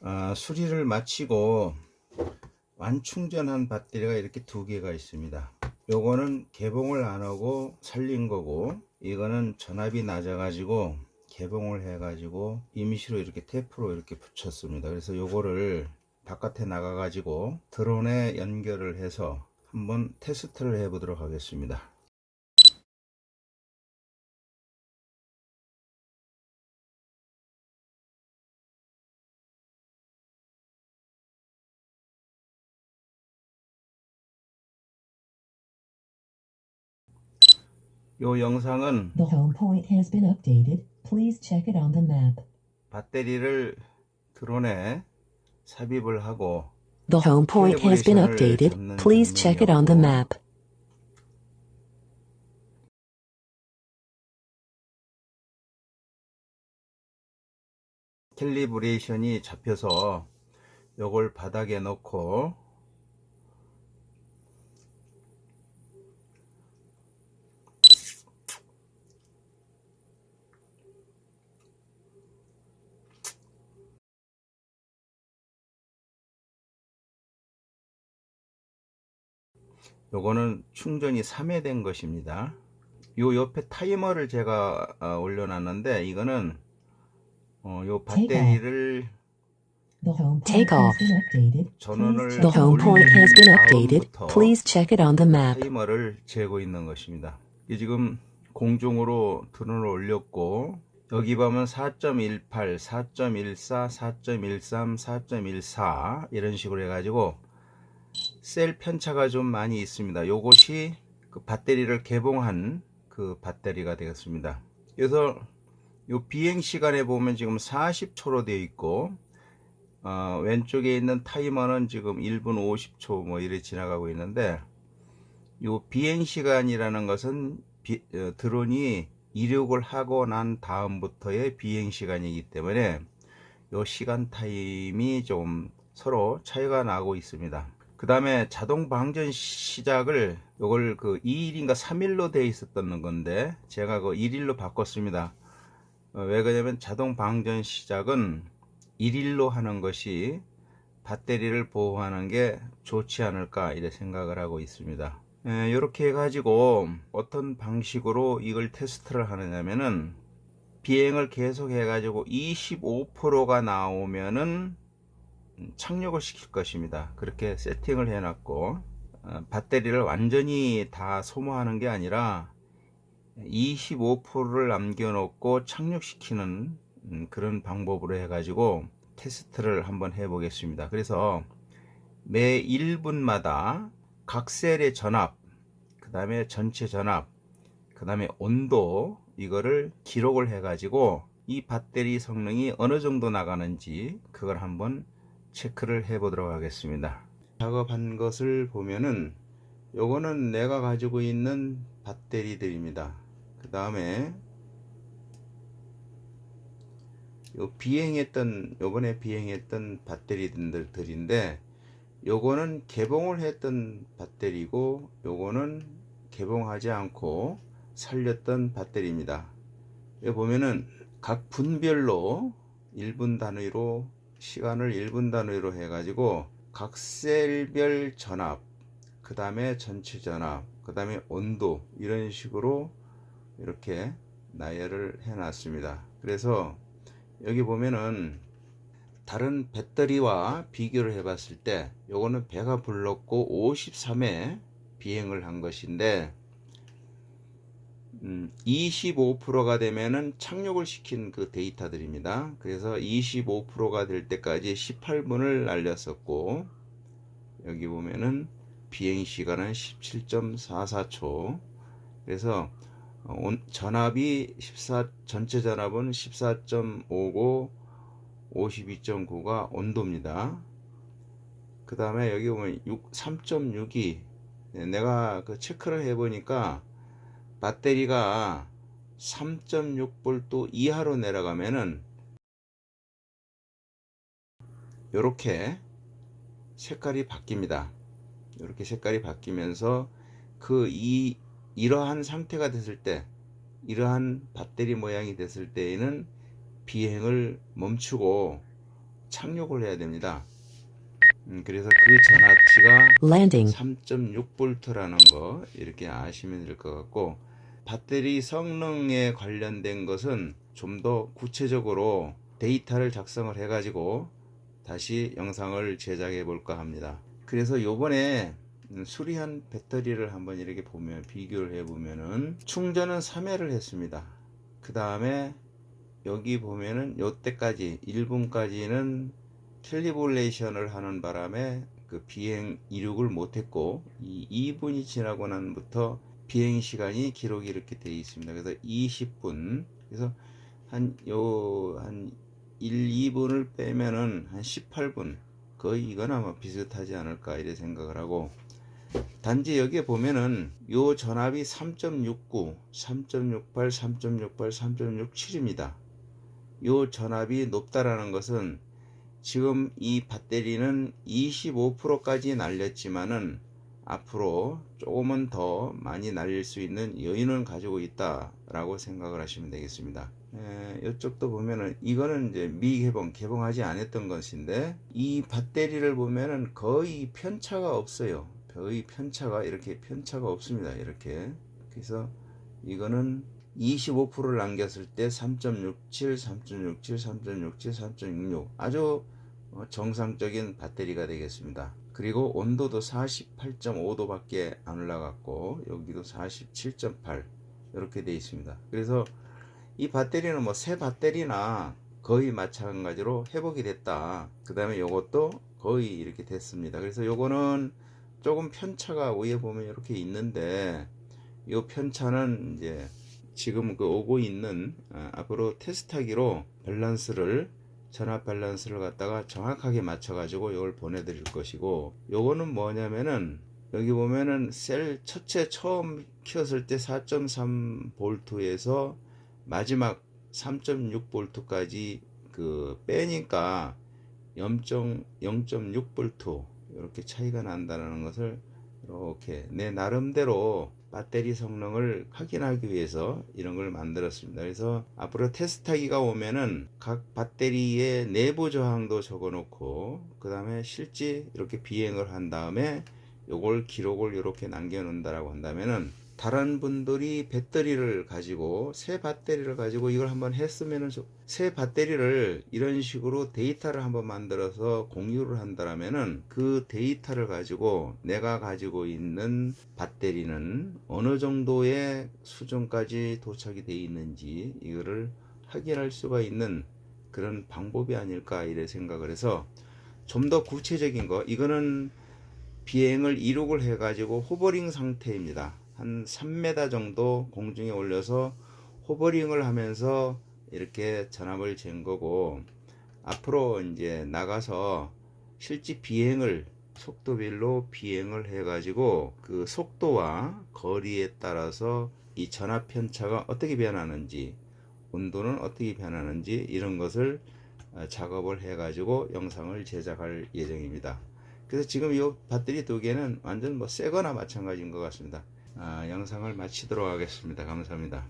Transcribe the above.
아, 수리를 마치고 완충전한 배터리가 이렇게 두 개가 있습니다. 요거는 개봉을 안 하고 살린 거고 이거는 전압이 낮아 가지고 개봉을 해 가지고 임시로 이렇게 테이프로 이렇게 붙였습니다. 그래서 요거를 바깥에 나가 가지고 드론에 연결을 해서 한번 테스트를 해 보도록 하겠습니다. 요 영상은 The home point has been updated. Please check it on the map. 배터리를 드론에 삽입을 하고 The home point has been updated. Please check it on the map. 캘리브레이션이 잡혀서 요걸 바닥에 놓고 요거는 충전이 3회 된 것입니다. 요 옆에 타이머를 제가 어, 올려놨는데 이거는 어, 요 배터리를 Take off. 전원을 The check home point has been updated. 다음부터 Please check it on the map. 타이머를 재고 있는 것입니다. 이 지금 공중으로 드론을 올렸고 여기 보면 4.18, 4.14, 4.13, 4.14 이런 식으로 해가지고 셀 편차가 좀 많이 있습니다. 요것이 그 배터리를 개봉한 그 배터리가 되겠습니다. 그래서 요 비행 시간에 보면 지금 40초로 되어 있고 어, 왼쪽에 있는 타이머는 지금 1분 50초 뭐 이래 지나가고 있는데 요 비행 시간이라는 것은 비- 어, 드론이 이륙을 하고 난 다음부터의 비행 시간이기 때문에 요 시간 타임이 좀 서로 차이가 나고 있습니다. 그 다음에 자동 방전 시작을 요걸 그 2일인가 3일로 되어 있었던 건데 제가 그 1일로 바꿨습니다. 어, 왜 그러냐면 자동 방전 시작은 1일로 하는 것이 배터리를 보호하는 게 좋지 않을까 이래 생각을 하고 있습니다. 이렇게 해가지고 어떤 방식으로 이걸 테스트를 하느냐면은 비행을 계속 해가지고 25%가 나오면은 착륙을 시킬 것입니다. 그렇게 세팅을 해놨고 어, 배터리를 완전히 다 소모하는 게 아니라 25%를 남겨놓고 착륙시키는 음, 그런 방법으로 해가지고 테스트를 한번 해보겠습니다. 그래서 매 1분마다 각 셀의 전압, 그 다음에 전체 전압, 그 다음에 온도 이거를 기록을 해가지고 이 배터리 성능이 어느 정도 나가는지 그걸 한번 체크를 해 보도록 하겠습니다. 작업한 것을 보면은 요거는 내가 가지고 있는 배터리들입니다. 그 다음에 요 비행했던 요번에 비행했던 배터리들인데 요거는 개봉을 했던 배터리고 요거는 개봉하지 않고 살렸던 배터리입니다. 여기 보면은 각 분별로 1분 단위로 시간을 1분 단위로 해가지고 각 셀별 전압 그 다음에 전체 전압 그 다음에 온도 이런 식으로 이렇게 나열을 해 놨습니다. 그래서 여기 보면은 다른 배터리와 비교를 해 봤을 때 요거는 배가 불렀고 53회 비행을 한 것인데 음, 25%가 되면은 착륙을 시킨 그 데이터들입니다. 그래서 25%가 될 때까지 18분을 날렸었고 여기 보면은 비행 시간은 17.44초. 그래서 어, 온- 전압이 14 전체 전압은 14.59 52.9가 온도입니다. 그 다음에 여기 보면 6, 3.62 내가 그 체크를 해보니까 배터리가 3.6V 이하로 내려가면은 이렇게 색깔이 바뀝니다. 이렇게 색깔이 바뀌면서 그 이 이러한 상태가 됐을 때 이러한 배터리 모양이 됐을 때에는 비행을 멈추고 착륙을 해야 됩니다. 음, 그래서 그 전압치가 landing, 3.6V라는 거 이렇게 아시면 될 것 같고 배터리 성능에 관련된 것은 좀 더 구체적으로 데이터를 작성을 해 가지고 다시 영상을 제작해 볼까 합니다. 그래서 요번에 수리한 배터리를 한번 이렇게 보면 비교를 해 보면은 충전은 3회를 했습니다. 그 다음에 여기 보면은 요때까지 1분까지는 캘리브레이션을 하는 바람에 그 비행 이륙을 못했고 이 2분이 지나고 난부터 비행 시간이 기록이 이렇게 되어 있습니다. 그래서 20분 그래서 한요한 1, 2분을 빼면은 한 18분 거의 이건 아마 비슷하지 않을까 이래 생각을 하고 단지 여기에 보면은 요 전압이 3.69, 3.68, 3.68, 3.67입니다. 요 전압이 높다라는 것은 지금 이 배터리는 25%까지 날렸지만은 앞으로 조금은 더 많이 날릴 수 있는 여유는 가지고 있다라고 생각을 하시면 되겠습니다. 에, 이쪽도 보면은 이거는 이제 미개봉 개봉하지 않았던 것인데 이 배터리를 보면은 거의 편차가 없어요. 거의 편차가 이렇게 편차가 없습니다. 이렇게 그래서 이거는 25%를 남겼을 때 3.67, 3.67, 3.67, 3.66 아주 어, 정상적인 배터리가 되겠습니다. 그리고 온도도 48.5도밖에 안 올라갔고 여기도 47.8 이렇게 되어 있습니다. 그래서 이 배터리는 뭐 새 배터리나 거의 마찬가지로 회복이 됐다. 그 다음에 요것도 거의 이렇게 됐습니다. 그래서 요거는 조금 편차가 위에 보면 이렇게 있는데 요 편차는 이제 지금 그 오고 있는 아, 앞으로 테스트하기로 밸런스를 전압 밸런스를 갖다가 정확하게 맞춰 가지고 이걸 보내 드릴 것이고 요거는 뭐냐면은 여기 보면은 셀 첫째 처음 키웠을 때 4.3 볼트에서 마지막 3.6 볼트까지 그 빼니까 0.6 볼트 이렇게 차이가 난다는 것을 이렇게 내 나름대로 배터리 성능을 확인하기 위해서 이런 걸 만들었습니다. 그래서 앞으로 테스트하기가 오면은 각 배터리의 내부 저항도 적어 놓고 그 다음에 실제 이렇게 비행을 한 다음에 요걸 기록을 이렇게 남겨 놓는다라고 한다면은 다른 분들이 배터리를 가지고 새 배터리를 가지고 이걸 한번 했으면은 좋- 새 배터리를 이런 식으로 데이터를 한번 만들어서 공유를 한다라면은 그 데이터를 가지고 내가 가지고 있는 배터리는 어느 정도의 수준까지 도착이 돼 있는지 이거를 확인할 수가 있는 그런 방법이 아닐까 이래 생각을 해서 좀 더 구체적인 거 이거는 비행을 이륙을 해가지고 호버링 상태입니다. 한 3m 정도 공중에 올려서 호버링을 하면서 이렇게 전압을 잰 거고 앞으로 이제 나가서 실제 비행을 속도별로 비행을 해 가지고 그 속도와 거리에 따라서 이 전압 편차가 어떻게 변하는지 온도는 어떻게 변하는지 이런 것을 어, 작업을 해 가지고 영상을 제작할 예정입니다. 그래서 지금 이 배터리 두 개는 완전 뭐 새거나 마찬가지인 것 같습니다. 아, 영상을 마치도록 하겠습니다. 감사합니다.